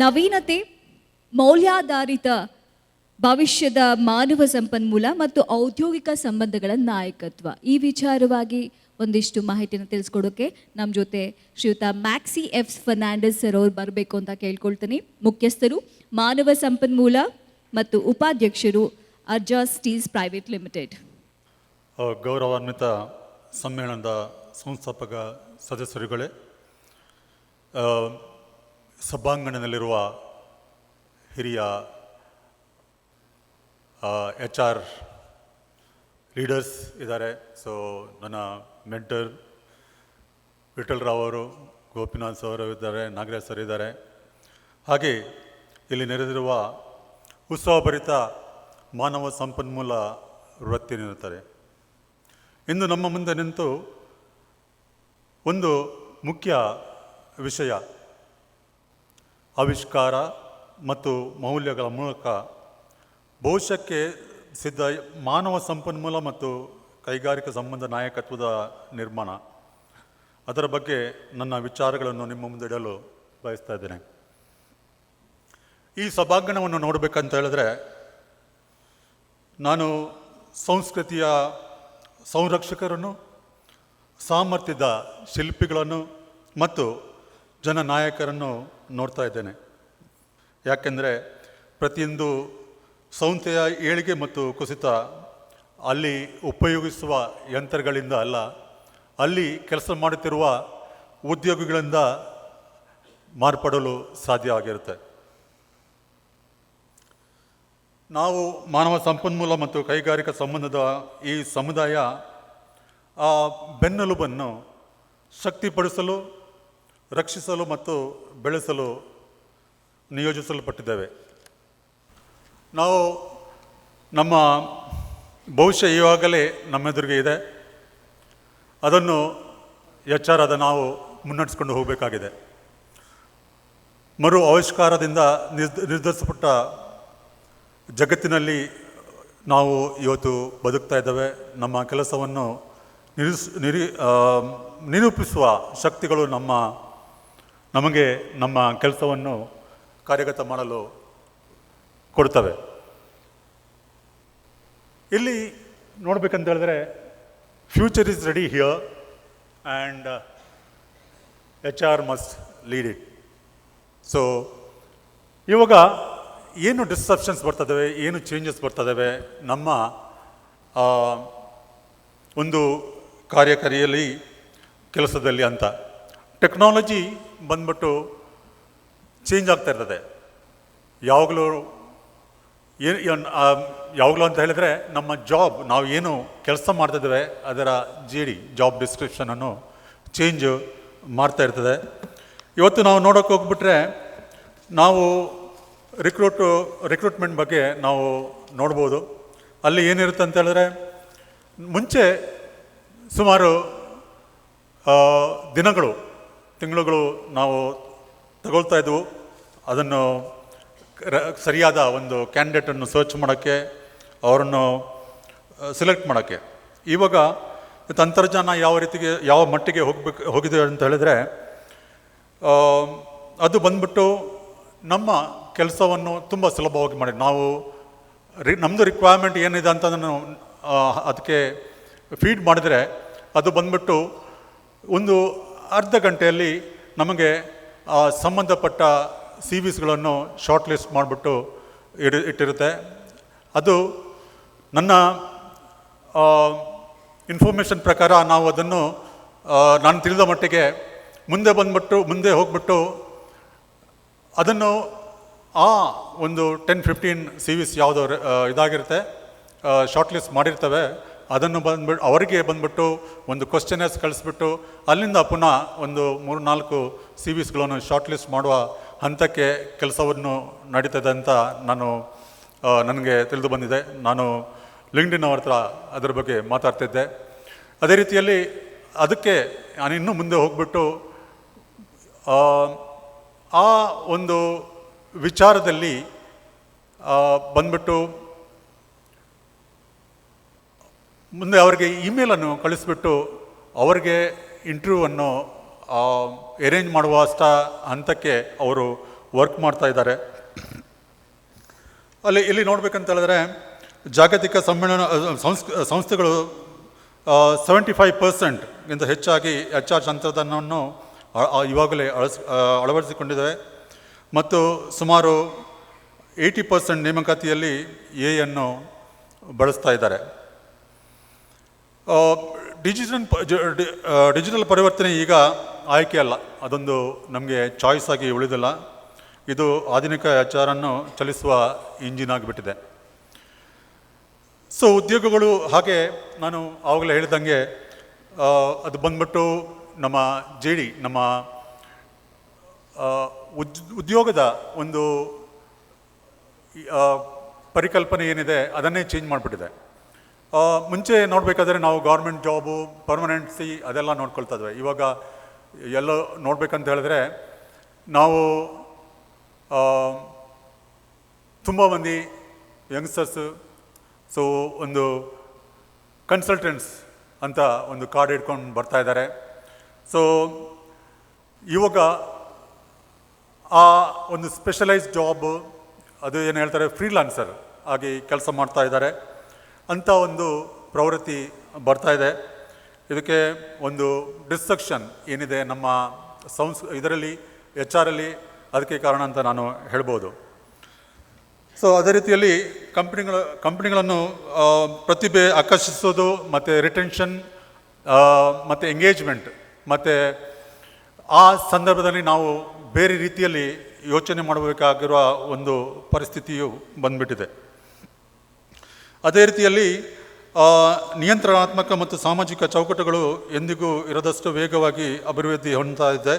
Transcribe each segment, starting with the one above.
ನವೀನತೆ, ಮೌಲ್ಯಾಧಾರಿತ ಭವಿಷ್ಯದ ಮಾನವ ಸಂಪನ್ಮೂಲ ಮತ್ತು ಔದ್ಯೋಗಿಕ ಸಂಬಂಧಗಳ ನಾಯಕತ್ವ. ಈ ವಿಚಾರವಾಗಿ ಒಂದಿಷ್ಟು ಮಾಹಿತಿಯನ್ನು ತಿಳಿಸ್ಕೊಡೋಕೆ ನಮ್ಮ ಜೊತೆ ಶ್ರೀಯುತ ಮ್ಯಾಕ್ಸಿ ಎಫ್ ಫರ್ನಾಂಡಿಸ್ ಸರ್ ಅವ್ರು ಬರಬೇಕು ಅಂತ ಕೇಳ್ಕೊಳ್ತೀನಿ. ಮುಖ್ಯಸ್ಥರು, ಮಾನವ ಸಂಪನ್ಮೂಲ ಮತ್ತು ಉಪಾಧ್ಯಕ್ಷರು ಅರ್ಜಾ ಸ್ಟೀಲ್ಸ್ ಪ್ರೈವೇಟ್ ಲಿಮಿಟೆಡ್. ಗೌರವಾನ್ವಿತ ಸಮ್ಮೇಳನದ ಸಂಸ್ಥಾಪಕ ಸದಸ್ಯರುಗಳೇ ಸಭಾಂಗಣದಲ್ಲಿರುವ ಹಿರಿಯ ಎಚ್ ಆರ್ ಲೀಡರ್ಸ್ ಇದ್ದಾರೆ. ಸೊ ನನ್ನ ಮೆಂಟರ್ ವಿಠಲ್ ರಾವ್ ಅವರು, ಗೋಪಿನಾಥ್ ಸರ್ ಇದ್ದಾರೆ, ನಾಗರಾಜ್ ಸರ್ ಇದ್ದಾರೆ. ಹಾಗೆ ಇಲ್ಲಿ ನೆರೆದಿರುವ ಉತ್ಸವಭರಿತ ಮಾನವ ಸಂಪನ್ಮೂಲ ವೃತ್ತಿನಿರುತ್ತಾರೆ ಇಂದು ನಮ್ಮ ಮುಂದೆ ನಿಂತು ಒಂದು ಮುಖ್ಯ ವಿಷಯ ಆವಿಷ್ಕಾರ ಮತ್ತು ಮೌಲ್ಯಗಳ ಮೂಲಕ ಭವಿಷ್ಯಕ್ಕೆ ಸಿದ್ಧ ಮಾನವ ಸಂಪನ್ಮೂಲ ಮತ್ತು ಕೈಗಾರಿಕಾ ಸಂಬಂಧ ನಾಯಕತ್ವದ ನಿರ್ಮಾಣ. ಅದರ ಬಗ್ಗೆ ನನ್ನ ವಿಚಾರಗಳನ್ನು ನಿಮ್ಮ ಮುಂದೆ ಇಡಲು ಬಯಸ್ತಾ ಇದ್ದೇನೆ. ಈ ಸಭಾಂಗಣವನ್ನು ನೋಡಬೇಕಂತ ಹೇಳಿದ್ರೆ, ನಾನು ಸಂಸ್ಕೃತಿಯ ಸಂರಕ್ಷಕರನ್ನು, ಸಾಮರ್ಥ್ಯದ ಶಿಲ್ಪಿಗಳನ್ನು ಮತ್ತು ಜನನಾಯಕರನ್ನು ನೋಡ್ತಾ ಇದ್ದೇನೆ. ಯಾಕೆಂದರೆ ಪ್ರತಿಯೊಂದು ಸಂಸ್ಥೆಯ ಏಳಿಗೆ ಮತ್ತು ಕುಸಿತ ಅಲ್ಲಿ ಉಪಯೋಗಿಸುವ ಯಂತ್ರಗಳಿಂದ ಅಲ್ಲ, ಅಲ್ಲಿ ಕೆಲಸ ಮಾಡುತ್ತಿರುವ ಉದ್ಯೋಗಿಗಳಿಂದ ಮಾರ್ಪಡಲು ಸಾಧ್ಯ ಆಗಿರುತ್ತೆ. ನಾವು ಮಾನವ ಸಂಪನ್ಮೂಲ ಮತ್ತು ಕೈಗಾರಿಕಾ ಸಂಬಂಧದ ಈ ಸಮುದಾಯ ಆ ಬೆನ್ನೆಲುಬನ್ನು ಶಕ್ತಿಪಡಿಸಲು ರಕ್ಷಿಸಲು ಮತ್ತು ಬೆಳೆಸಲು ನಿಯೋಜಿಸಲ್ಪಟ್ಟಿದ್ದೇವೆ. ನಾವು ನಮ್ಮ ಭವಿಷ್ಯ ಈವಾಗಲೇ ನಮ್ಮೆದುರಿಗೆ ಇದೆ. ಅದನ್ನು ಎಚ್ಚರದ ನಾವು ಮುನ್ನಡೆಸ್ಕೊಂಡು ಹೋಗಬೇಕಾಗಿದೆ. ಮರು ಆವಿಷ್ಕಾರದಿಂದ ನಿರ್ಧ, ನಿರ್ಧರಿಸಲ್ಪಟ್ಟ ಜಗತ್ತಿನಲ್ಲಿ ನಾವು ಇವತ್ತು ಬದುಕ್ತಾ ಇದ್ದೇವೆ. ನಮ್ಮ ಕೆಲಸವನ್ನು ನಿರೂಪಿಸುವ ಶಕ್ತಿಗಳು ನಮ್ಮ ನಮಗೆ ನಮ್ಮ ಕೆಲಸವನ್ನು ಕಾರ್ಯಗತ ಮಾಡಲು ಕೊಡ್ತವೆ. ಇಲ್ಲಿ ನೋಡಬೇಕಂತ ಹೇಳಿದ್ರೆ future is ready here and H R must lead it so ಇವಾಗ ಏನು ಡಿಸ್ಟ್ರಪ್ಷನ್ಸ್ ಬರ್ತದವೆ ಏನು ಚೇಂಜಸ್ ಬರ್ತದವೆ ನಮ್ಮ ಒಂದು ಕಾರ್ಯಕಾರಿಯಲ್ಲಿ, ಕೆಲಸದಲ್ಲಿ ಅಂತ. ಟೆಕ್ನಾಲಜಿ ಬಂದ್ಬಿಟ್ಟು ಚೇಂಜ್ ಆಗ್ತಾ ಇರ್ತದೆ. ಯಾವಾಗಲೂ ಏನು ಯಾವಾಗಲೂ ಅಂತ ಹೇಳಿದ್ರೆ ನಮ್ಮ ಜಾಬ್ ನಾವು ಏನು ಕೆಲಸ ಮಾಡ್ತಿದ್ದೇವೆ ಅದರ ಜಿ ಡಿ, ಜಾಬ್ ಡಿಸ್ಕ್ರಿಪ್ಷನನ್ನು ಚೇಂಜ್ ಮಾಡ್ತಾ ಇರ್ತದೆ. ಇವತ್ತು ನಾವು ನೋಡೋಕೆ ಹೋಗ್ಬಿಟ್ರೆ ನಾವು ರಿಕ್ರೂಟು, ರಿಕ್ರೂಟ್ಮೆಂಟ್ ಬಗ್ಗೆ ನಾವು ನೋಡ್ಬೋದು. ಅಲ್ಲಿ ಏನಿರುತ್ತೆ ಅಂತ ಹೇಳಿದ್ರೆ ಮುಂಚೆ ಸುಮಾರು ದಿನಗಳು ತಿಂಗಳುಗಳು ನಾವು ತಗೊಳ್ತಾ ಇದ್ವು. ಅದನ್ನು ಸರಿಯಾದ ಒಂದು ಕ್ಯಾಂಡಿಡೇಟನ್ನು ಸರ್ಚ್ ಮಾಡೋಕ್ಕೆ, ಅವರನ್ನು ಸೆಲೆಕ್ಟ್ ಮಾಡೋಕ್ಕೆ. ಇವಾಗ ತಂತ್ರಜ್ಞಾನ ಯಾವ ರೀತಿಗೆ, ಯಾವ ಮಟ್ಟಿಗೆ ಹೋಗ್ಬೇಕು, ಹೋಗಿದೆ ಅಂತ ಹೇಳಿದರೆ ಅದು ಬಂದ್ಬಿಟ್ಟು ನಮ್ಮ ಕೆಲಸವನ್ನು ತುಂಬ ಸುಲಭವಾಗಿ ಮಾಡಿ. ನಾವು ರಿ ನಮ್ಮದು ರಿಕ್ವೈರ್ಮೆಂಟ್ ಏನಿದೆ ಅಂತ ನಾನು ಅದಕ್ಕೆ ಫೀಡ್ ಮಾಡಿದರೆ ಅದು ಬಂದ್ಬಿಟ್ಟು ಒಂದು ಅರ್ಧ ಗಂಟೆಯಲ್ಲಿ ನಮಗೆ ಆ ಸಂಬಂಧಪಟ್ಟ ಸಿ ವಿಸ್ಗಳನ್ನು ಶಾರ್ಟ್ ಲಿಸ್ಟ್ ಮಾಡಿಬಿಟ್ಟು ಇಡಿ, ಇಟ್ಟಿರುತ್ತೆ. ಅದು ನನ್ನ ಇನ್ಫಾರ್ಮೇಷನ್ ಪ್ರಕಾರ ನಾವು ಅದನ್ನು ನಾನು ತಿಳಿದ ಮಟ್ಟಿಗೆ ಮುಂದೆ ಬಂದ್ಬಿಟ್ಟು, ಮುಂದೆ ಹೋಗ್ಬಿಟ್ಟು ಅದನ್ನು ಆ ಒಂದು ಟೆನ್ ಫಿಫ್ಟೀನ್ ಸಿ ವಿಸ್ ಯಾವುದೋ ಇದಾಗಿರುತ್ತೆ ಶಾರ್ಟ್ ಲಿಸ್ಟ್ ಮಾಡಿರ್ತವೆ. ಅದನ್ನು ಬಂದ್ಬಿಟ್ಟು ಅವರಿಗೆ ಬಂದ್ಬಿಟ್ಟು ಒಂದು ಕ್ವಶನರ್ಸ್ ಕಳಿಸ್ಬಿಟ್ಟು ಅಲ್ಲಿಂದ ಪುನಃ ಒಂದು ಮೂರು ನಾಲ್ಕು ಸಿ ವಿಸ್ಗಳನ್ನು ಶಾರ್ಟ್ ಲಿಸ್ಟ್ ಮಾಡುವ ಹಂತಕ್ಕೆ ಕೆಲಸವನ್ನು ನಡೀತದೆ ಅಂತ ನಾನು ನನಗೆ ತಿಳಿದು ಬಂದಿದೆ. ನಾನು ಲಿಂಕ್ಡಿನ್ ಅವ್ರ ಹತ್ರ ಅದರ ಬಗ್ಗೆ ಮಾತಾಡ್ತಿದ್ದೆ. ಅದೇ ರೀತಿಯಲ್ಲಿ ಅದಕ್ಕೆ ನಾನು ಇನ್ನೂ ಮುಂದೆ ಹೋಗ್ಬಿಟ್ಟು ಆ, ಒಂದು ವಿಚಾರದಲ್ಲಿ ಬಂದ್ಬಿಟ್ಟು ಮುಂದೆ ಅವರಿಗೆ ಇಮೇಲನ್ನು ಕಳಿಸ್ಬಿಟ್ಟು ಅವರಿಗೆ ಇಂಟರ್ವ್ಯೂವನ್ನು ಅರೇಂಜ್ ಮಾಡುವ ಅಷ್ಟ ಹಂತಕ್ಕೆ ಅವರು ವರ್ಕ್ ಮಾಡ್ತಾ ಇದ್ದಾರೆ. ಅಲ್ಲಿ, ಇಲ್ಲಿ ನೋಡ್ಬೇಕಂತ ಹೇಳಿದ್ರೆ ಜಾಗತಿಕ ಸಮ್ಮೇಳನ ಸಂಸ್ ಸಂಸ್ಥೆಗಳು ಸೆವೆಂಟಿ ಫೈವ್ ಪರ್ಸೆಂಟ್ ಹೆಚ್ಚಾಗಿ ಎಚ್ ಆರ್ ತಂತ್ರಜ್ಞಾನವನ್ನು ಇವಾಗಲೇ ಅಳಸ್ ಅಳವಡಿಸಿಕೊಂಡಿದ್ದಾವೆ. ಮತ್ತು ಸುಮಾರು ಏಯ್ಟಿ ಪರ್ಸೆಂಟ್ ನೇಮಕಾತಿಯಲ್ಲಿ ಎ ಅನ್ನು ಬಳಸ್ತಾ ಇದ್ದಾರೆ. ಡಿಜಿಟಲ್ ಡಿಜಿಟಲ್ ಪರಿವರ್ತನೆ ಈಗ ಆಯ್ಕೆ ಅಲ್ಲ. ಅದೊಂದು ನಮಗೆ ಚಾಯ್ಸ್ ಆಗಿ ಉಳಿದಿಲ್ಲ. ಇದು ಆಧುನಿಕ ಅನ್ನು ಚಲಿಸುವ ಇಂಜಿನ್ ಆಗಿಬಿಟ್ಟಿದೆ. ಸೊ ಉದ್ಯೋಗಗಳು ಹಾಗೆ ನಾನು ಆವಾಗಲೇ ಹೇಳಿದಂಗೆ ಅದು ಬಂದ್ಬಿಟ್ಟು ನಮ್ಮ ಜೆ ಡಿ ನಮ್ಮ ಉದ್, ಉದ್ಯೋಗದ ಒಂದು ಪರಿಕಲ್ಪನೆ ಏನಿದೆ ಅದನ್ನೇ ಚೇಂಜ್ ಮಾಡಿಬಿಟ್ಟಿದೆ. ಮುಂಚೆ ನೋಡಬೇಕಾದ್ರೆ ನಾವು ಗೌರ್ಮೆಂಟ್ ಜಾಬು ಪರ್ಮನೆಂಟ್ಸಿ ಅದೆಲ್ಲ ನೋಡ್ಕೊಳ್ತಾ ಇದ್ವಿ. ಇವಾಗ ಎಲ್ಲೋ ನೋಡಬೇಕಂತ ಹೇಳಿದ್ರೆ ನಾವು ತುಂಬ ಮಂದಿ ಯಂಗ್ಸ್ಟರ್ಸು ಸೊ ಒಂದು ಕನ್ಸಲ್ಟೆಂಟ್ಸ್ ಅಂತ ಒಂದು ಕಾರ್ಡ್ ಇಟ್ಕೊಂಡು ಬರ್ತಾ ಇದ್ದಾರೆ. ಸೊ ಇವಾಗ ಆ ಒಂದು ಸ್ಪೆಷಲೈಸ್ಡ್ ಜಾಬ್ ಅದು ಏನು ಹೇಳ್ತಾರೆ ಫ್ರೀಲಾನ್ಸರ್ ಆಗಿ ಕೆಲಸ ಮಾಡ್ತಾ ಇದ್ದಾರೆ. ಅಂಥ ಒಂದು ಪ್ರವೃತ್ತಿ ಬರ್ತಾ ಇದೆ. ಇದಕ್ಕೆ ಒಂದು ಡಿಸ್ಟ್ರಕ್ಷನ್ ಏನಿದೆ ನಮ್ಮ ಸಂಸ್, ಇದರಲ್ಲಿ, ಎಚ್ ಅಲ್ಲಿ ಅದಕ್ಕೆ ಕಾರಣ ಅಂತ ನಾನು ಹೇಳ್ಬೋದು. ಸೊ ಅದೇ ರೀತಿಯಲ್ಲಿ ಕಂಪ್ನಿಗಳ, ಕಂಪ್ನಿಗಳನ್ನು ಪ್ರತಿಭೆ ಆಕರ್ಷಿಸೋದು, ಮತ್ತು ರಿಟೆನ್ಷನ್ ಮತ್ತು ಎಂಗೇಜ್ಮೆಂಟ್ ಮತ್ತು ಆ ಸಂದರ್ಭದಲ್ಲಿ ನಾವು ಬೇರೆ ರೀತಿಯಲ್ಲಿ ಯೋಚನೆ ಮಾಡಬೇಕಾಗಿರುವ ಒಂದು ಪರಿಸ್ಥಿತಿಯು ಬಂದ್ಬಿಟ್ಟಿದೆ. ಅದೇ ರೀತಿಯಲ್ಲಿ ನಿಯಂತ್ರಣಾತ್ಮಕ ಮತ್ತು ಸಾಮಾಜಿಕ ಚೌಕಟ್ಟುಗಳು ಎಂದಿಗೂ ಇರದಷ್ಟು ವೇಗವಾಗಿ ಅಭಿವೃದ್ಧಿ ಹೊಂದ್ತಾ ಇದೆ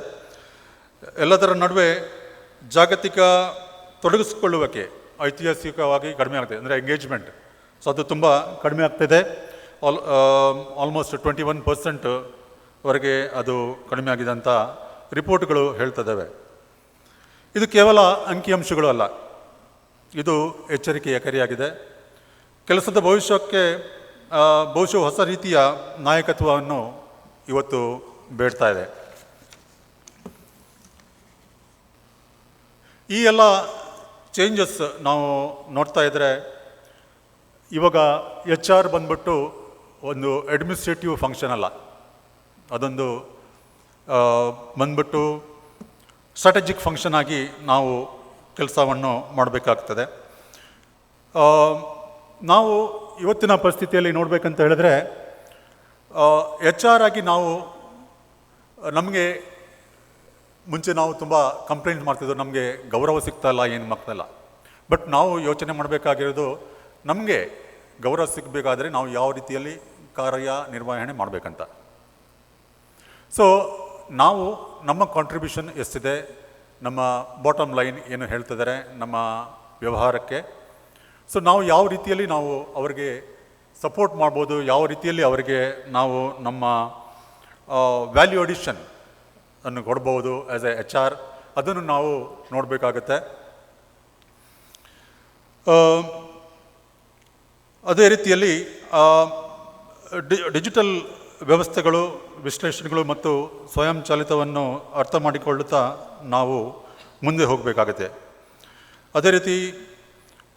ಎಲ್ಲದರ ನಡುವೆ ಜಾಗತಿಕ ತೊಡಗಿಸಿಕೊಳ್ಳುವಿಕೆ ಐತಿಹಾಸಿಕವಾಗಿ ಕಡಿಮೆ ಆಗ್ತದೆ. ಅಂದರೆ ಎಂಗೇಜ್ಮೆಂಟ್ ಸೊ ಅದು ತುಂಬ ಕಡಿಮೆ ಆಗ್ತಿದೆ. All almost twenty one percent ವರೆಗೆ ಅದು ಕಡಿಮೆ ಆಗಿದೆ ಅಂತ ರಿಪೋರ್ಟ್ಗಳು ಹೇಳ್ತಿದ್ದಾವೆ. ಇದು ಕೇವಲ ಅಂಕಿಅಂಶಗಳು ಅಲ್ಲ. ಇದು ಎಚ್ಚರಿಕೆಯ ಕರೆಯಾಗಿದೆ. ಕೆಲಸದ ಭವಿಷ್ಯಕ್ಕೆ ಬಹುಶಃ ಹೊಸ ರೀತಿಯ ನಾಯಕತ್ವವನ್ನು ಇವತ್ತು ಬೇಡ್ತಾ ಇದೆ. ಈ ಎಲ್ಲ ಚೇಂಜಸ್ ನಾವು ನೋಡ್ತಾ ಇದ್ದರೆ ಇವಾಗ ಎಚ್ ಆರ್ ಬಂದ್ಬಿಟ್ಟು ಒಂದು ಅಡ್ಮಿನಿಸ್ಟ್ರೇಟಿವ್ ಫಂಕ್ಷನ್ ಅಲ್ಲ. ಅದೊಂದು ಬಂದ್ಬಿಟ್ಟು ಸ್ಟ್ರಾಟಜಿಕ್ ಫಂಕ್ಷನ್ ಆಗಿ ನಾವು ಕೆಲಸವನ್ನು ಮಾಡಬೇಕಾಗ್ತದೆ. ನಾವು ಇವತ್ತಿನ ಪರಿಸ್ಥಿತಿಯಲ್ಲಿ ನೋಡಬೇಕಂತ ಹೇಳಿದ್ರೆ ಎಚ್ ಆರ್ ಆಗಿ ನಾವು, ನಮಗೆ ಮುಂಚೆ ನಾವು ತುಂಬ ಕಂಪ್ಲೇಂಟ್ ಮಾಡ್ತಿದ್ದೋ ನಮಗೆ ಗೌರವ ಸಿಗ್ತಾ ಇಲ್ಲ, ಏನು ಮಾಡ್ತಾ ಇಲ್ಲ. ಬಟ್ ನಾವು ಯೋಚನೆ ಮಾಡಬೇಕಾಗಿರೋದು, ನಮಗೆ ಗೌರವ ಸಿಗಬೇಕಾದ್ರೆ ನಾವು ಯಾವ ರೀತಿಯಲ್ಲಿ ಕಾರ್ಯ ನಿರ್ವಹಣೆ ಮಾಡಬೇಕಂತ. ಸೊ ನಾವು, ನಮ್ಮ ಕಾಂಟ್ರಿಬ್ಯೂಷನ್ ಎಷ್ಟಿದೆ, ನಮ್ಮ ಬಾಟಮ್ ಲೈನ್ ಏನು ಹೇಳ್ತಿದ್ದಾರೆ, ನಮ್ಮ ವ್ಯವಹಾರಕ್ಕೆ ಸೊ ನಾವು ಯಾವ ರೀತಿಯಲ್ಲಿ ನಾವು ಅವರಿಗೆ ಸಪೋರ್ಟ್ ಮಾಡ್ಬೋದು, ಯಾವ ರೀತಿಯಲ್ಲಿ ಅವರಿಗೆ ನಾವು ನಮ್ಮ ವ್ಯಾಲ್ಯೂ ಅಡಿಷನ್ ಅನ್ನು ಕೊಡ್ಬೋದು ಆ್ಯಸ್ ಎ ಎಚ್ ಆರ್ ಅದನ್ನು ನಾವು ನೋಡಬೇಕಾಗತ್ತೆ. ಅದೇ ರೀತಿಯಲ್ಲಿ ಡಿಜಿಟಲ್ ವ್ಯವಸ್ಥೆಗಳು, ವಿಶ್ಲೇಷಣೆಗಳು ಮತ್ತು ಸ್ವಯಂಚಾಲಿತವನ್ನು ಅರ್ಥ ಮಾಡಿಕೊಳ್ಳುತ್ತಾ ನಾವು ಮುಂದೆ ಹೋಗಬೇಕಾಗತ್ತೆ. ಅದೇ ರೀತಿ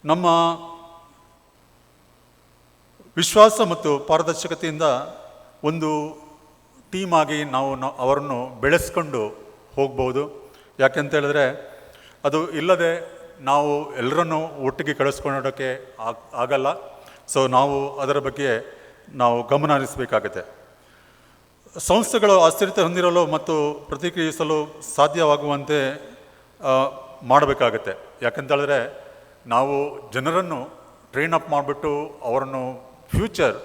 ನಮ್ಮ ವಿಶ್ವಾಸ ಮತ್ತು ಪಾರದರ್ಶಕತೆಯಿಂದ ಒಂದು ಟೀಮ್ ಆಗಿ ನಾವು ಅವರನ್ನು ಬೆಳೆಸ್ಕೊಂಡು ಹೋಗ್ಬೋದು. ಯಾಕೆಂತ ಹೇಳಿದ್ರೆ, ಅದು ಇಲ್ಲದೆ ನಾವು ಎಲ್ಲರನ್ನೂ ಒಟ್ಟಿಗೆ ಕಳಿಸ್ಕೊಳ್ಳೋಕ್ಕೆ ಆಗ್ ಆಗಲ್ಲ. ಸೊ ನಾವು ಅದರ ಬಗ್ಗೆ ನಾವು ಗಮನ ಹರಿಸಬೇಕಾಗತ್ತೆ. ಸಂಸ್ಥೆಗಳು ಅಸ್ಥಿರತೆ ಹೊಂದಿರಲು ಮತ್ತು ಪ್ರತಿಕ್ರಿಯಿಸಲು ಸಾಧ್ಯವಾಗುವಂತೆ ಮಾಡಬೇಕಾಗತ್ತೆ. ಯಾಕಂತ ಹೇಳಿದ್ರೆ ನಾವು ಜನರನ್ನು ಟ್ರೈನ್ ಅಪ್ ಮಾಡಿಬಿಟ್ಟು ಅವರನ್ನು ಫ್ಯೂಚರ್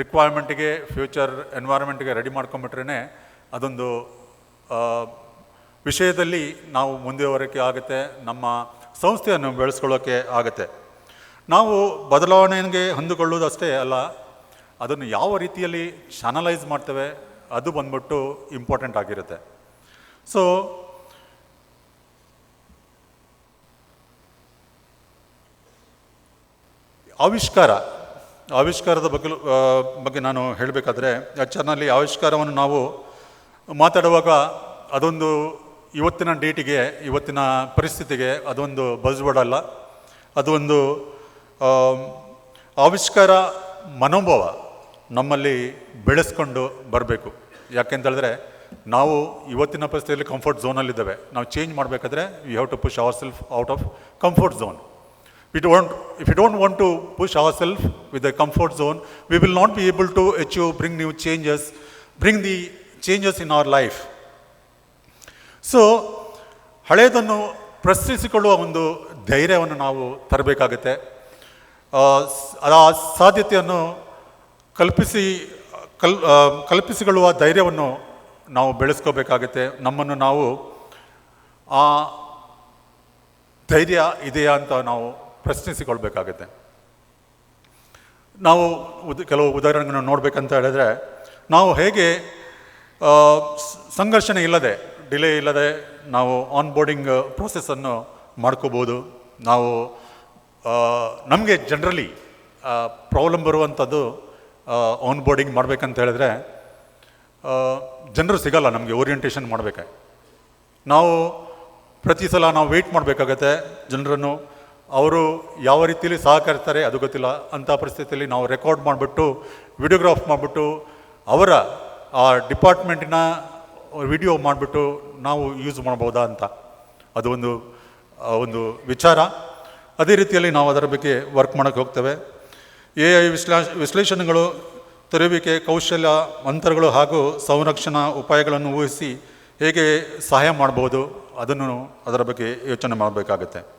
ರಿಕ್ವೈರ್ಮೆಂಟಿಗೆ ಫ್ಯೂಚರ್ ಎನ್ವೈರ್ಮೆಂಟ್ಗೆ ರೆಡಿ ಮಾಡ್ಕೊಂಬಿಟ್ರೇ ಅದೊಂದು ವಿಷಯದಲ್ಲಿ ನಾವು ಮುಂದುವರಿಕೆ ಆಗುತ್ತೆ, ನಮ್ಮ ಸಂಸ್ಥೆಯನ್ನು ಬೆಳೆಸ್ಕೊಳ್ಳೋಕ್ಕೆ ಆಗುತ್ತೆ. ನಾವು ಬದಲಾವಣೆಗೆ ಹೊಂದಿಕೊಳ್ಳೋದಷ್ಟೇ ಅಲ್ಲ, ಅದನ್ನು ಯಾವ ರೀತಿಯಲ್ಲಿ ಚಾನಲೈಸ್ ಮಾಡ್ತೇವೆ ಅದು ಬಂದ್ಬಿಟ್ಟು ಇಂಪಾರ್ಟೆಂಟ್ ಆಗಿರುತ್ತೆ. ಸೊ ಆವಿಷ್ಕಾರ, ಆವಿಷ್ಕಾರದ ಬಗ್ಗೆ ಬಗ್ಗೆ ನಾನು ಹೇಳಬೇಕಾದ್ರೆ ಚಾನಲ್ಲಿ ಆವಿಷ್ಕಾರವನ್ನು ನಾವು ಮಾತಾಡುವಾಗ ಅದೊಂದು ಇವತ್ತಿನ ಡೇಟಿಗೆ, ಇವತ್ತಿನ ಪರಿಸ್ಥಿತಿಗೆ ಅದೊಂದು ಬಜ್ವರ್ಡ್ ಅಲ್ಲ. ಅದು ಒಂದು ಆವಿಷ್ಕಾರ ಮನೋಭಾವ ನಮ್ಮಲ್ಲಿ ಬೆಳೆಸ್ಕೊಂಡು ಬರಬೇಕು. ಯಾಕೆಂತೇಳಿದ್ರೆ ನಾವು ಇವತ್ತಿನ ಪರಿಸ್ಥಿತಿಯಲ್ಲಿ ಕಂಫರ್ಟ್ ಝೋನಲ್ಲಿದ್ದೇವೆ ನಾವು ಚೇಂಜ್ ಮಾಡಬೇಕಾದ್ರೆ we have to push our self out of comfort zone we don't if we don't want to push ourselves with the comfort zone we will not be able to achieve bring new changes bring the changes in our life so ಹಳೆಯದನ್ನು ಪ್ರಶ್ನಿಸಿಕೊಳ್ಳುವ ಒಂದು ಧೈರ್ಯವನ್ನು ನಾವು ತರಬೇಕಾಗುತ್ತೆ ಆ, ಸಾಧ್ಯತೆಯನ್ನು ಕಲ್ಪಿಸಿ ಕಲ್ ಕಲ್ಪಿಸಿಕೊಳ್ಳುವ ಧೈರ್ಯವನ್ನು ನಾವು ಬೆಳೆಸ್ಕೋಬೇಕಾಗುತ್ತೆ ನಮ್ಮನ್ನು ನಾವು ಆ ಧೈರ್ಯ ಇದೆಯಾ ಅಂತ ನಾವು ಪ್ರಶ್ನಿಸಿಕೊಳ್ಬೇಕಾಗುತ್ತೆ. ನಾವು ಉದ್, ಕೆಲವು ಉದಾಹರಣೆಗಳನ್ನು ನೋಡಬೇಕಂತ ಹೇಳಿದ್ರೆ, ನಾವು ಹೇಗೆ ಸಂಘರ್ಷಣೆ ಇಲ್ಲದೆ, ಡಿಲೇ ಇಲ್ಲದೆ ನಾವು ಆನ್ ಬೋರ್ಡಿಂಗ್ ಪ್ರೋಸೆಸ್ಸನ್ನು ಮಾಡ್ಕೋಬೋದು. ನಾವು ನಮಗೆ ಜನರಲಿ ಪ್ರಾಬ್ಲಮ್ ಬರುವಂಥದ್ದು ಆನ್ ಬೋರ್ಡಿಂಗ್ ಮಾಡಬೇಕಂತ ಹೇಳಿದ್ರೆ ಜನರು ಸಿಗಲ್ಲ ನಮಗೆ ಓರಿಯೆಂಟೇಷನ್ ಮಾಡಬೇಕೆ ನಾವು ಪ್ರತಿ ಸಲ ನಾವು ವೆಯ್ಟ್ ಮಾಡಬೇಕಾಗತ್ತೆ, ಜನರನ್ನು ಅವರು ಯಾವ ರೀತಿಯಲ್ಲಿ ಸಹಕರಿಸ್ತಾರೆ ಅದು ಗೊತ್ತಿಲ್ಲ. ಅಂಥ ಪರಿಸ್ಥಿತಿಯಲ್ಲಿ ನಾವು ರೆಕಾರ್ಡ್ ಮಾಡಿಬಿಟ್ಟು, ವಿಡಿಯೋಗ್ರಾಫ್ ಮಾಡಿಬಿಟ್ಟು, ಅವರ ಆ ಡಿಪಾರ್ಟ್ಮೆಂಟಿನ ವಿಡಿಯೋ ಮಾಡಿಬಿಟ್ಟು ನಾವು ಯೂಸ್ ಮಾಡ್ಬೋದಾ ಅಂತ. ಅದು ಒಂದು ಒಂದು ವಿಚಾರ. ಅದೇ ರೀತಿಯಲ್ಲಿ ನಾವು ಅದರ ಬಗ್ಗೆ ವರ್ಕ್ ಮಾಡೋಕ್ಕೆ ಹೋಗ್ತೇವೆ. ಎ ಐ ವಿಶ್ಲೇಷ ವಿಶ್ಲೇಷಣೆಗಳು, ತೆರೆಯುವಿಕೆ, ಕೌಶಲ್ಯ, ಅಂತರಗಳು ಹಾಗೂ ಸಂರಕ್ಷಣಾ ಉಪಾಯಗಳನ್ನು ಊಹಿಸಿ ಹೇಗೆ ಸಹಾಯ ಮಾಡ್ಬೋದು ಅದನ್ನು ಅದರ ಬಗ್ಗೆ ಯೋಚನೆ ಮಾಡಬೇಕಾಗುತ್ತೆ.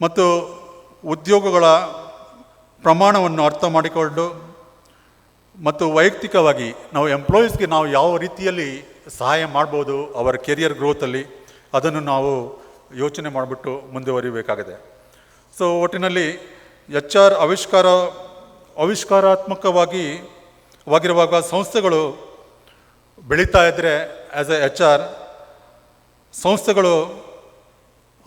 ಮತ್ತು ಉದ್ಯೋಗಗಳ ಪ್ರಮಾಣವನ್ನು ಅರ್ಥ ಮಾಡಿಕೊಂಡು ಮತ್ತು ವೈಯಕ್ತಿಕವಾಗಿ ನಾವು ಎಂಪ್ಲಾಯೀಸ್ಗೆ ನಾವು ಯಾವ ರೀತಿಯಲ್ಲಿ ಸಹಾಯ ಮಾಡ್ಬೋದು ಅವರ ಕೆರಿಯರ್ ಗ್ರೋತಲ್ಲಿ ಅದನ್ನು ನಾವು ಯೋಚನೆ ಮಾಡಿಬಿಟ್ಟು ಮುಂದುವರಿಬೇಕಾಗಿದೆ. ಸೊ ಒಟ್ಟಿನಲ್ಲಿ ಎಚ್ ಆರ್ ಆವಿಷ್ಕಾರ, ಆವಿಷ್ಕಾರಾತ್ಮಕವಾಗಿ ವಾಗಿರುವಾಗ ಸಂಸ್ಥೆಗಳು ಬೆಳೀತಾ ಇದ್ದರೆ ಆ್ಯಸ್ ಎ ಎಚ್ ಆರ್, ಸಂಸ್ಥೆಗಳು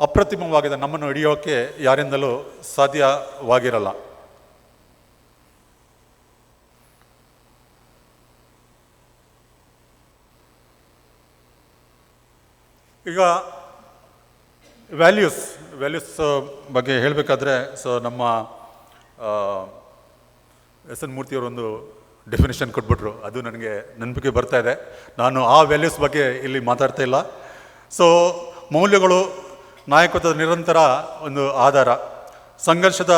ಅಪ್ರತಿಮವಾಗಿದೆ ನಮ್ಮನ್ನು ಹಿಡಿಯೋಕ್ಕೆ ಯಾರಿಂದಲೂ ಸಾಧ್ಯವಾಗಿರಲ್ಲ. ಈಗ ವ್ಯಾಲ್ಯೂಸ್ ವ್ಯಾಲ್ಯೂಸ್ ಬಗ್ಗೆ ಹೇಳಬೇಕಾದ್ರೆ ಸೊ ನಮ್ಮ ಎಸ್ ಎನ್ ಮೂರ್ತಿಯವರೊಂದು ಡೆಫಿನೇಷನ್ ಕೊಟ್ಬಿಟ್ರು. ಅದು ನನಗೆ ನೆನಪಿಗೆ ಬರ್ತಾ ಇದೆ. ನಾನು ಆ ವ್ಯಾಲ್ಯೂಸ್ ಬಗ್ಗೆ ಇಲ್ಲಿ ಮಾತಾಡ್ತಾ ಇಲ್ಲ. ಸೊ ಮೌಲ್ಯಗಳು ನಾಯಕತ್ವದ ನಿರಂತರ ಒಂದು ಆಧಾರ. ಸಂಘರ್ಷದ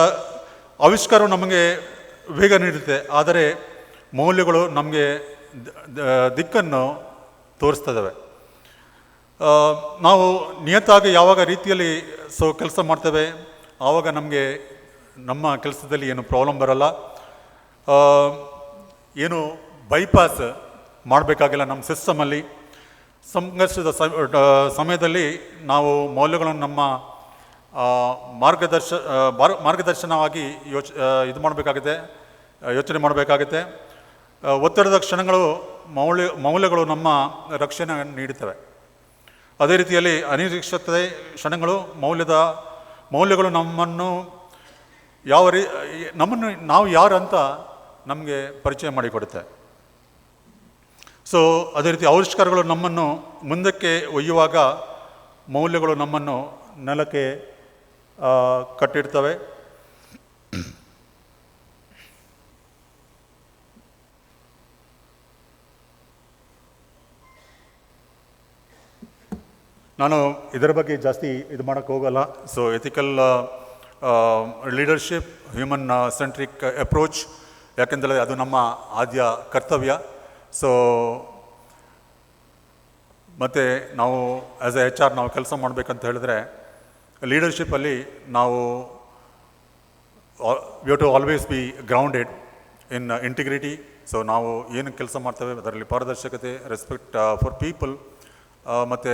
ಆವಿಷ್ಕಾರವು ನಮಗೆ ವೇಗ ನೀಡುತ್ತೆ. ಆದರೆ ಮೌಲ್ಯಗಳು ನಮಗೆ ದಿಕ್ಕನ್ನು ತೋರಿಸ್ತದವೆ. ನಾವು ನಿಯತಾಗಿ ಯಾವಾಗ ರೀತಿಯಲ್ಲಿ ಸೊ, ಕೆಲಸ ಮಾಡ್ತೇವೆ, ಆವಾಗ ನಮಗೆ ನಮ್ಮ ಕೆಲಸದಲ್ಲಿ ಏನು ಪ್ರಾಬ್ಲಮ್ ಬರಲ್ಲ. ಏನು ಬೈಪಾಸ್ ಮಾಡಬೇಕಾಗಿಲ್ಲ ನಮ್ಮ ಸಿಸ್ಟಮಲ್ಲಿ ಸಂಘರ್ಷದ ಸಮಯದಲ್ಲಿ ನಾವು ಮೌಲ್ಯಗಳನ್ನು ನಮ್ಮ ಮಾರ್ಗದರ್ಶ ಮಾರ್- ಮಾರ್ಗದರ್ಶನವಾಗಿ ಯೋಚ ಇದು ಮಾಡಬೇಕಾಗುತ್ತೆ ಯೋಚನೆ ಮಾಡಬೇಕಾಗುತ್ತೆ. ಒತ್ತಡದ ಕ್ಷಣಗಳು ಮೌಲ್ಯ, ಮೌಲ್ಯಗಳು ನಮ್ಮ ರಕ್ಷಣೆ ನೀಡುತ್ತವೆ. ಅದೇ ರೀತಿಯಲ್ಲಿ ಅನಿರೀಕ್ಷತೆ ಕ್ಷಣಗಳು ಮೌಲ್ಯದ, ಮೌಲ್ಯಗಳು ನಮ್ಮನ್ನು ಯಾವ ರೀ, ನಮ್ಮನ್ನು ನಾವು ಯಾರು ಅಂತ ನಮಗೆ ಪರಿಚಯ ಮಾಡಿಕೊಡುತ್ತೆ. ಸೊ ಅದೇ ರೀತಿ ಆವಿಷ್ಕಾರಗಳು ನಮ್ಮನ್ನು ಮುಂದಕ್ಕೆ ಒಯ್ಯುವಾಗ ಮೌಲ್ಯಗಳು ನಮ್ಮನ್ನು ನೆಲಕ್ಕೆ ಕಟ್ಟಿಡ್ತವೆ. ನಾನು ಇದರ ಬಗ್ಗೆ ಜಾಸ್ತಿ ಇದು ಮಾಡೋಕ್ಕೆ ಹೋಗಲ್ಲ. So ethical leadership human centric approach ಯಾಕೆಂದರೆ ಅದು ನಮ್ಮ ಆದ್ಯ ಕರ್ತವ್ಯ. ಸೊ ಮತ್ತು ನಾವು ಆ್ಯಸ್ ಎ ಎಚ್ ಆರ್ ನಾವು ಕೆಲಸ ಮಾಡಬೇಕಂತ ಹೇಳಿದ್ರೆ ಲೀಡರ್ಶಿಪ್ಪಲ್ಲಿ ನಾವು we to always be grounded in integrity so ನಾವು ಏನು ಕೆಲಸ ಮಾಡ್ತೇವೆ, ಅದರಲ್ಲಿ ಪಾರದರ್ಶಕತೆ ರೆಸ್ಪೆಕ್ಟ್ ಫಾರ್ ಪೀಪಲ್ ಮತ್ತು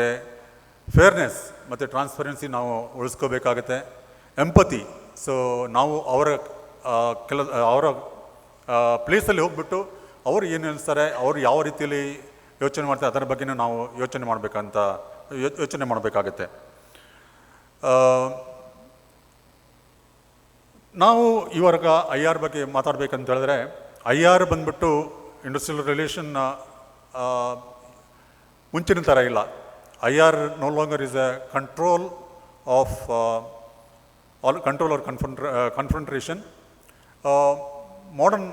ಫೇರ್ನೆಸ್ ಮತ್ತು ಟ್ರಾನ್ಸ್ಪರೆನ್ಸಿ ನಾವು ಉಳಿಸ್ಕೋಬೇಕಾಗತ್ತೆ. ಎಂಪತಿ ಸೊ ನಾವು ಅವರ ಕೆಲ, ಅವರ ಪ್ಲೇಸಲ್ಲಿ ಹೋಗ್ಬಿಟ್ಟು ಅವರು ಏನು ಅನಿಸ್ತಾರೆ ಅವರು ಯಾವ ರೀತಿಯಲ್ಲಿ ಯೋಚನೆ ಮಾಡ್ತಾರೆ, ಅದರ ಬಗ್ಗೆನೂ ನಾವು ಯೋಚನೆ ಮಾಡಬೇಕಂತ ಯೋಚನೆ ಮಾಡಬೇಕಾಗತ್ತೆ. ನಾವು ಇವಾಗ ಐ ಆರ್ ಬಗ್ಗೆ ಮಾತಾಡಬೇಕಂತ ಹೇಳಿದ್ರೆ, ಐ ಆರ್ ಬಂದ್ಬಿಟ್ಟು ಇಂಡಸ್ಟ್ರಿಯಲ್ ರಿಲೇಷನ್ ಮುಂಚಿನ ಥರ ಇಲ್ಲ. I R no longer is a control of all control or ಕನ್ಫಂಟ್ರ confrontation modern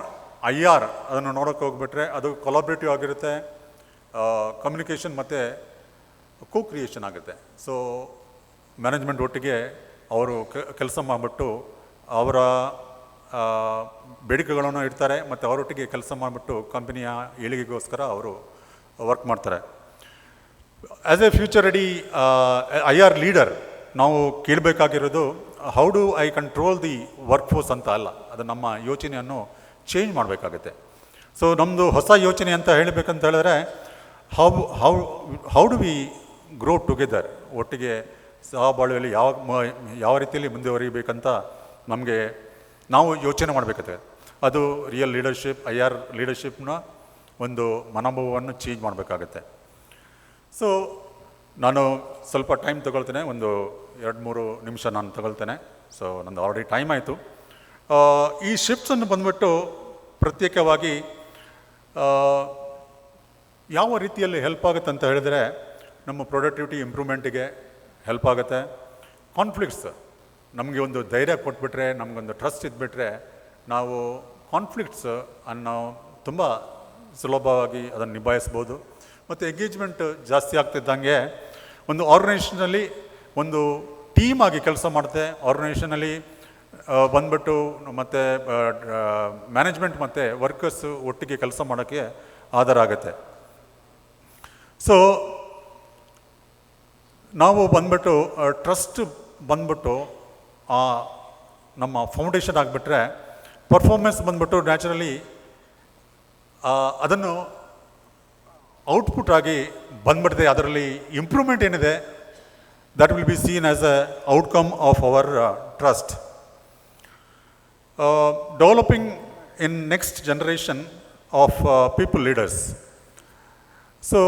I R ಅದನ್ನು ನೋಡೋಕೆ ಹೋಗ್ಬಿಟ್ರೆ ಅದು ಕೊಲಾಬ್ರೇಟಿವ್ ಆಗಿರುತ್ತೆ ಕಮ್ಯುನಿಕೇಷನ್ ಮತ್ತು ಕೋ ಕ್ರಿಯೇಷನ್ ಆಗುತ್ತೆ. ಸೊ ಮ್ಯಾನೇಜ್ಮೆಂಟ್ ಒಟ್ಟಿಗೆ ಅವರು ಕೆಲಸ ಮಾಡಿಬಿಟ್ಟು ಅವರ ಬೇಡಿಕೆಗಳನ್ನು ಇಡ್ತಾರೆ ಮತ್ತು ಅವರೊಟ್ಟಿಗೆ ಕೆಲಸ ಮಾಡಿಬಿಟ್ಟು ಕಂಪನಿಯ ಏಳಿಗೆಗೋಸ್ಕರ ಅವರು ವರ್ಕ್ ಮಾಡ್ತಾರೆ. As a future ready I R leader ನಾವು ಕೇಳಬೇಕಾಗಿರೋದು how do I control the work force ಅಂತ ಅಲ್ಲ, ಅದು ನಮ್ಮ ಯೋಚನೆಯನ್ನು ಚೇಂಜ್ ಮಾಡಬೇಕಾಗುತ್ತೆ. ಸೊ ನಮ್ಮದು ಹೊಸ ಯೋಚನೆ ಅಂತ ಹೇಳಬೇಕಂತ ಹೇಳಿದ್ರೆ how how how do we grow together ಒಟ್ಟಿಗೆ ಸಹಬಾಳ್ವೆಯಲ್ಲಿ ಯಾವ ಯಾವ ರೀತಿಯಲ್ಲಿ ಮುಂದುವರಿಬೇಕಂತ ನಮಗೆ ನಾವು ಯೋಚನೆ ಮಾಡಬೇಕಾಗುತ್ತೆ ಅದು ರಿಯಲ್ ಲೀಡರ್ಶಿಪ್ ಐ ಆರ್ ಲೀಡರ್ಶಿಪ್ನ ಒಂದು ಮನೋಭಾವವನ್ನು ಚೇಂಜ್ ಮಾಡಬೇಕಾಗತ್ತೆ. ಸೊ ನಾನು ಸ್ವಲ್ಪ ಟೈಮ್ ತಗೊಳ್ತೇನೆ. ಒಂದು ಎರಡು ಮೂರು ನಿಮಿಷ ನಾನು ತಗೊಳ್ತೇನೆ. ಸೊ ನಂದು ಆಲ್ರೆಡಿ ಟೈಮ್ ಆಯಿತು. ಈ ಶಿಪ್ಸನ್ನು ಬಂದ್ಬಿಟ್ಟು ಪ್ರತ್ಯೇಕವಾಗಿ ಯಾವ ರೀತಿಯಲ್ಲಿ ಹೆಲ್ಪ್ ಆಗುತ್ತೆ ಅಂತ ಹೇಳಿದರೆ, ನಮ್ಮ ಪ್ರೊಡಕ್ಟಿವಿಟಿ ಇಂಪ್ರೂವ್ಮೆಂಟಿಗೆ ಹೆಲ್ಪ್ ಆಗುತ್ತೆ. ಕಾನ್ಫ್ಲಿಕ್ಟ್ಸ್ ನಮಗೆ ಒಂದು ಧೈರ್ಯ ಕೊಟ್ಬಿಟ್ರೆ, ನಮಗೊಂದು ಟ್ರಸ್ಟ್ ಇದ್ಬಿಟ್ರೆ, ನಾವು ಕಾನ್ಫ್ಲಿಕ್ಟ್ಸ್ ಅನ್ನೋ ತುಂಬ ಸುಲಭವಾಗಿ ಅದನ್ನು ನಿಭಾಯಿಸ್ಬೋದು. ಮತ್ತು ಎಂಗೇಜ್ಮೆಂಟ್ ಜಾಸ್ತಿ ಆಗ್ತಿದ್ದಂಗೆ, ಒಂದು ಆರ್ಗನೈಸೇಷನಲ್ಲಿ ಒಂದು ಟೀಮ್ ಆಗಿ ಕೆಲಸ ಮಾಡುತ್ತೆ. ಆರ್ಗನೈಸೇಷನಲ್ಲಿ ಬಂದ್ಬಿಟ್ಟು ಮತ್ತು ಮ್ಯಾನೇಜ್ಮೆಂಟ್ ಮತ್ತು ವರ್ಕರ್ಸ್ ಒಟ್ಟಿಗೆ ಕೆಲಸ ಮಾಡೋಕ್ಕೆ ಆಧಾರ ಆಗುತ್ತೆ. ಸೊ ನಾವು ಬಂದ್ಬಿಟ್ಟು ಟ್ರಸ್ಟ್ ಬಂದ್ಬಿಟ್ಟು, ಆ, ನಮ್ಮ ಫೌಂಡೇಶನ್ ಆಗಿಬಿಟ್ರೆ ಪರ್ಫಾರ್ಮೆನ್ಸ್ ಬಂದ್ಬಿಟ್ಟು ನ್ಯಾಚುರಲಿ ಅದನ್ನು ಔಟ್ಪುಟ್ ಆಗಿ ಬಂದ್ಬಿಟ್ಟಿದೆ ಅದರಲ್ಲಿ ಇಂಪ್ರೂವ್ಮೆಂಟ್ ಏನಿದೆ that will be seen as a outcome of our trust developing in next generation of people leaders so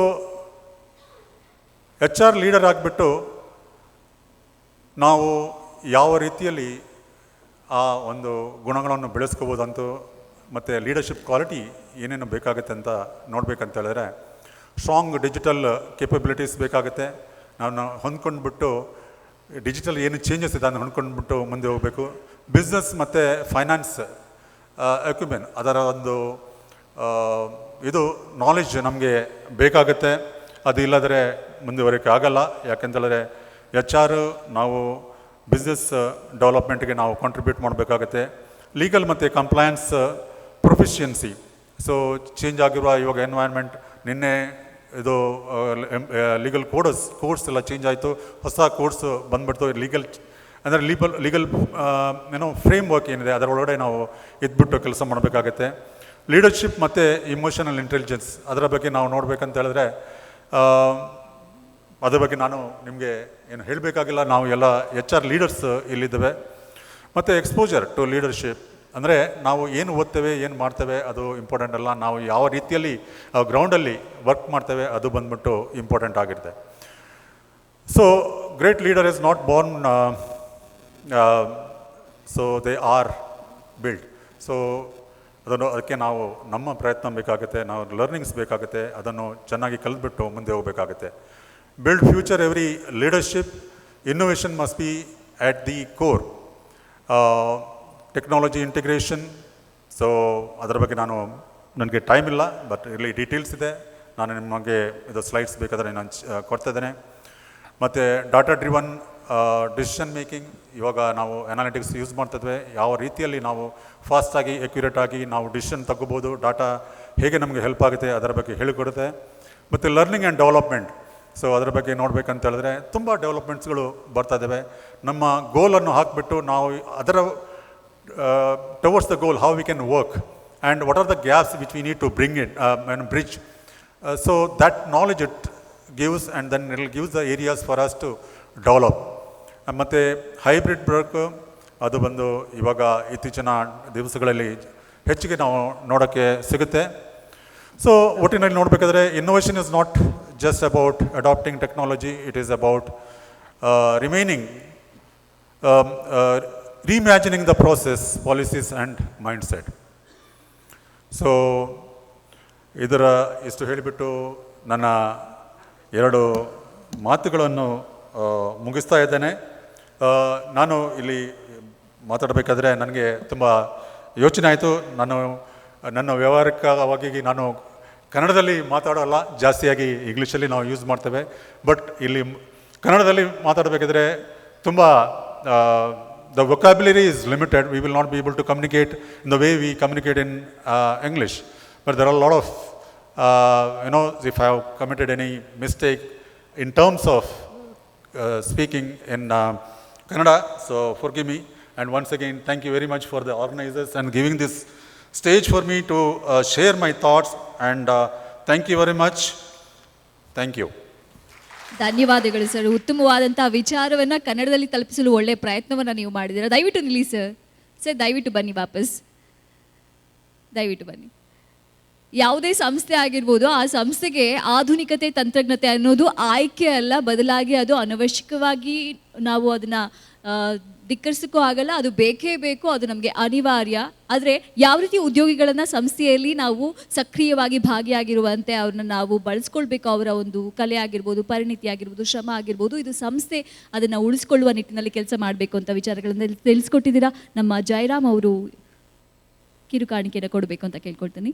H R leader ಆಗಿಬಿಟ್ಟು ನಾವು ಯಾವ ರೀತಿಯಲ್ಲಿ ಆ ಒಂದು ಗುಣಗಳನ್ನು ಬೆಳೆಸ್ಕೋಬೋದಂತೂ ಮತ್ತು ಲೀಡರ್ಶಿಪ್ ಕ್ವಾಲಿಟಿ ಏನೇನು ಬೇಕಾಗುತ್ತೆ ಅಂತ ನೋಡಬೇಕಂತ ಹೇಳಿದ್ರೆ ಸ್ಟ್ರಾಂಗ್ ಡಿಜಿಟಲ್ ಕೇಪಬಿಲಿಟೀಸ್ ಬೇಕಾಗುತ್ತೆ. ನಾನು ಹೊಂದ್ಕೊಂಡ್ಬಿಟ್ಟು ಡಿಜಿಟಲ್ ಏನು ಚೇಂಜಸ್ ಇದೆ ಅದನ್ನು ಹೊಂದ್ಕೊಂಡ್ಬಿಟ್ಟು ಮುಂದೆ ಹೋಗಬೇಕು. ಬಿಸ್ನೆಸ್ ಮತ್ತು ಫೈನಾನ್ಸ್ ಎಕ್ವಿಪ್ಮೆಂಟ್ ಅದರ ಒಂದು ಇದು ನಾಲೆಜ್ ನಮಗೆ ಬೇಕಾಗುತ್ತೆ. ಅದು ಇಲ್ಲದರೆ ಮುಂದುವರಿಕೆ ಆಗಲ್ಲ. ಯಾಕೆಂತೇಳಿದ್ರೆ ಎಚ್ ಆರ್ ನಾವು ಬಿಸ್ನೆಸ್ ಡೆವಲಪ್ಮೆಂಟ್ಗೆ ನಾವು ಕಾಂಟ್ರಿಬ್ಯೂಟ್ ಮಾಡಬೇಕಾಗತ್ತೆ. ಲೀಗಲ್ ಮತ್ತು ಕಂಪ್ಲಯನ್ಸ್ ಪ್ರೊಫಿಷಿಯನ್ಸಿ ಸೊ ಚೇಂಜ್ ಆಗಿರುವ ಇವಾಗ ಎನ್ವೈರ್ಮೆಂಟ್ ನಿನ್ನೆ ಇದು ಲೀಗಲ್ ಕೋಡಸ್ ಕೋರ್ಸ್ ಎಲ್ಲ ಚೇಂಜ್ ಆಯಿತು. ಹೊಸ ಕೋರ್ಸ್ ಬಂದ್ಬಿಡ್ತು. ಲೀಗಲ್ ಅಂದರೆ ಲೀಗಲ್ ಲೀಗಲ್ ಏನೋ ಫ್ರೇಮ್ ವರ್ಕ್ ಏನಿದೆ, ಅದರೊಳಗಡೆ ನಾವು ಇದ್ಬಿಟ್ಟು ಕೆಲಸ ಮಾಡಬೇಕಾಗತ್ತೆ. ಲೀಡರ್ಶಿಪ್ ಮತ್ತು ಇಮೋಷನಲ್ ಇಂಟೆಲಿಜೆನ್ಸ್ ಅದರ ಬಗ್ಗೆ ನಾವು ನೋಡಬೇಕಂತ ಹೇಳಿದ್ರೆ ಅದ್ರ ಬಗ್ಗೆ ನಾನು ನಿಮಗೆ ಏನು ಹೇಳಬೇಕಾಗಿಲ್ಲ, ನಾವು ಎಲ್ಲ ಎಚ್ ಆರ್ ಲೀಡರ್ಸ್ ಇಲ್ಲಿದ್ದೇವೆ. ಮತ್ತು ಎಕ್ಸ್ಪೋಜರ್ ಟು ಲೀಡರ್ಶಿಪ್ ಅಂದರೆ ನಾವು ಏನು ಓದ್ತೇವೆ, ಏನು ಮಾಡ್ತೇವೆ, ಅದು ಇಂಪಾರ್ಟೆಂಟ್ ಅಲ್ಲ, ನಾವು ಯಾವ ರೀತಿಯಲ್ಲಿ ಗ್ರೌಂಡಲ್ಲಿ ವರ್ಕ್ ಮಾಡ್ತೇವೆ, ಅದು ಬಂದ್ಬಿಟ್ಟು ಇಂಪಾರ್ಟೆಂಟ್ ಆಗಿರುತ್ತೆ so great leader is not born so they are build so ಅದನ್ನು ಅದಕ್ಕೆ ನಾವು ನಮ್ಮ ಪ್ರಯತ್ನ ಬೇಕಾಗುತ್ತೆ, ನಾವು ಲರ್ನಿಂಗ್ಸ್ ಬೇಕಾಗುತ್ತೆ, ಅದನ್ನು ಚೆನ್ನಾಗಿ ಕಲಿತ್ಬಿಟ್ಟು ಮುಂದೆ ಹೋಗಬೇಕಾಗುತ್ತೆ. Build future every leadership innovation must be at the core technology integration so ಅದರ ಬಗ್ಗೆ ನಾನು ನನಗೆ ಟೈಮ್ ಇಲ್ಲ ಬಟ್ ಇಲ್ಲಿ ಡೀಟೇಲ್ಸ್ ಇದೆ. ನಾನು ನಿಮಗೆ ಇದು ಸ್ಲೈಡ್ಸ್ ಬೇಕಾದರೆ ನಾನು ಕೊಡ್ತಾ ಇದ್ದೇನೆ. ಮತ್ತು ಡಾಟಾ ಡ್ರಿವನ್ ಡಿಸಿಷನ್ ಮೇಕಿಂಗ್ ಇವಾಗ ನಾವು ಅನಾಲಿಟಿಕ್ಸ್ ಯೂಸ್ ಮಾಡ್ತಿದ್ವಿ. ಯಾವ ರೀತಿಯಲ್ಲಿ ನಾವು ಫಾಸ್ಟಾಗಿ ಎಕ್ಯುರೇಟಾಗಿ ನಾವು ಡಿಸಿಷನ್ ತಗೋಬೋದು ಡಾಟಾ ಹೇಗೆ ನಮಗೆ ಹೆಲ್ಪ್ ಆಗುತ್ತೆ ಅದರ ಬಗ್ಗೆ ಹೇಳಿಕೊಡುತ್ತೆ. ಮತ್ತು ಲರ್ನಿಂಗ್ ಆ್ಯಂಡ್ ಡೆವಲಪ್ಮೆಂಟ್ ಸೊ ಅದರ ಬಗ್ಗೆ ನೋಡ್ಬೇಕಂತ ಹೇಳಿದ್ರೆ ತುಂಬ ಡೆವಲಪ್ಮೆಂಟ್ಸ್ಗಳು ಬರ್ತಾ ಇದ್ದಾವೆ ನಮ್ಮ ಗೋಲನ್ನು ಹಾಕಿಬಿಟ್ಟು ನಾವು ಅದರ towards the goal how we can work and what are the gaps which we need to bring it bridge so that knowledge it gives and then it will gives the areas for us to. ಮತ್ತು hybrid broke, ಅದು ಬಂದು ಇವಾಗ ಇತ್ತೀಚಿನ ದಿವಸಗಳಲ್ಲಿ ಹೆಚ್ಚಿಗೆ ನಾವು ನೋಡೋಕ್ಕೆ ಸಿಗುತ್ತೆ. ಸೊ ಒಟ್ಟಿನಲ್ಲಿ ನೋಡಬೇಕಾದ್ರೆ innovation is not just about adapting technology it is about remaining reimagining the process policies and mind set so ಇದರ ಇಷ್ಟು ಹೇಳಿಬಿಟ್ಟು ನನ್ನ ಎರಡು ಮಾತುಗಳನ್ನು ಮುಗಿಸ್ತಾ ಇದ್ದೇನೆ. ನಾನು ಇಲ್ಲಿ ಮಾತಾಡಬೇಕಾದ್ರೆ ನನಗೆ ತುಂಬ ಯೋಚನೆ ಆಯಿತು. ನಾನು ನನ್ನ ವ್ಯವಹಾರಿಕವಾಗಿ ನಾನು ಕನ್ನಡದಲ್ಲಿ ಮಾತಾಡೋಲ್ಲ ಜಾಸ್ತಿಯಾಗಿ ಇಂಗ್ಲೀಷಲ್ಲಿ ನಾವು ಯೂಸ್ ಮಾಡ್ತೇವೆ. ಬಟ್ ಇಲ್ಲಿ ಕನ್ನಡದಲ್ಲಿ ಮಾತಾಡಬೇಕಾದ್ರೆ ತುಂಬ the vocabulary is limited we will not be able to communicate in the way we communicate in English but there are lot of you know if have committed any mistake in terms of speaking uh, Kannada so for me and once again thank you very much for the organisers and giving this stage for me to share my thoughts and thank you very much thank you ಧನ್ಯವಾದಗಳು sir ಉತ್ತಮವಾದಂಥ ವಿಚಾರವನ್ನು ಕನ್ನಡದಲ್ಲಿ ತಲುಪಿಸಲು ಒಳ್ಳೆಯ ಪ್ರಯತ್ನವನ್ನು ನೀವು ಮಾಡಿದ್ದೀರಾ? ದಯವಿಟ್ಟು ನಿಲ್ಲಿ ಸರ್ ಸೇ ದಯವಿಟ್ಟು ಬನ್ನಿ ವಾಪಸ್. ದಯವಿಟ್ಟು ಬನ್ನಿ. ಯಾವುದೇ ಸಂಸ್ಥೆ ಆಗಿರ್ಬೋದು, ಆ ಸಂಸ್ಥೆಗೆ ಆಧುನಿಕತೆ, ತಂತ್ರಜ್ಞತೆ ಅನ್ನೋದು ಆಯ್ಕೆ ಅಲ್ಲ, ಬದಲಾಗಿ ಅದು ಅನವಶ್ಯಕವಾಗಿ ನಾವು ಅದನ್ನ ಧಿಕ್ಕರಿಸೋಕ್ಕೂ ಆಗಲ್ಲ, ಅದು ಬೇಕೇ ಬೇಕು, ಅದು ನಮಗೆ ಅನಿವಾರ್ಯ. ಆದರೆ ಯಾವ ರೀತಿ ಉದ್ಯೋಗಿಗಳನ್ನು ಸಂಸ್ಥೆಯಲ್ಲಿ ನಾವು ಸಕ್ರಿಯವಾಗಿ ಭಾಗಿಯಾಗಿರುವಂತೆ ಅವ್ರನ್ನ ನಾವು ಬಳಸ್ಕೊಳ್ಬೇಕು, ಅವರ ಒಂದು ಕಲೆ ಆಗಿರ್ಬೋದು, ಪರಿಣಿತಿ ಆಗಿರ್ಬೋದು, ಶ್ರಮ ಆಗಿರ್ಬೋದು, ಇದು ಸಂಸ್ಥೆ ಅದನ್ನು ಉಳಿಸ್ಕೊಳ್ಳುವ ನಿಟ್ಟಿನಲ್ಲಿ ಕೆಲಸ ಮಾಡಬೇಕು ಅಂತ ವಿಚಾರಗಳನ್ನು ತಿಳಿಸ್ಕೊಟ್ಟಿದ್ದೀರಾ? ನಮ್ಮ ಜಯರಾಮ್ ಅವರು ಕಿರುಕಾಣಿಕೆಯನ್ನು ಕೊಡಬೇಕು ಅಂತ ಕೇಳ್ಕೊಳ್ತೀನಿ.